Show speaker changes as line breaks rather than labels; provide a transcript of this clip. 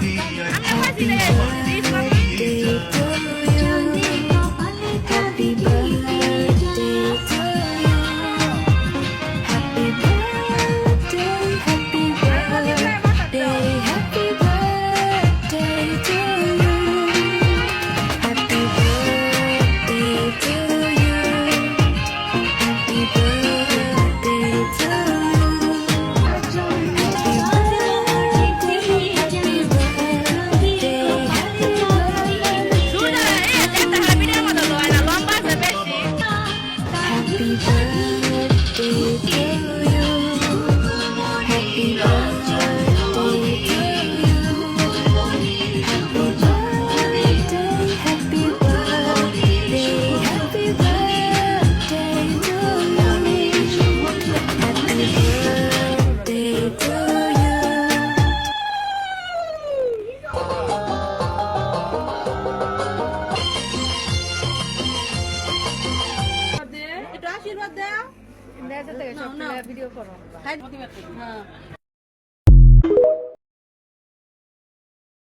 你爱的火。
Baby আশীর্বাদ দাও
video করো।
হ্যাঁ।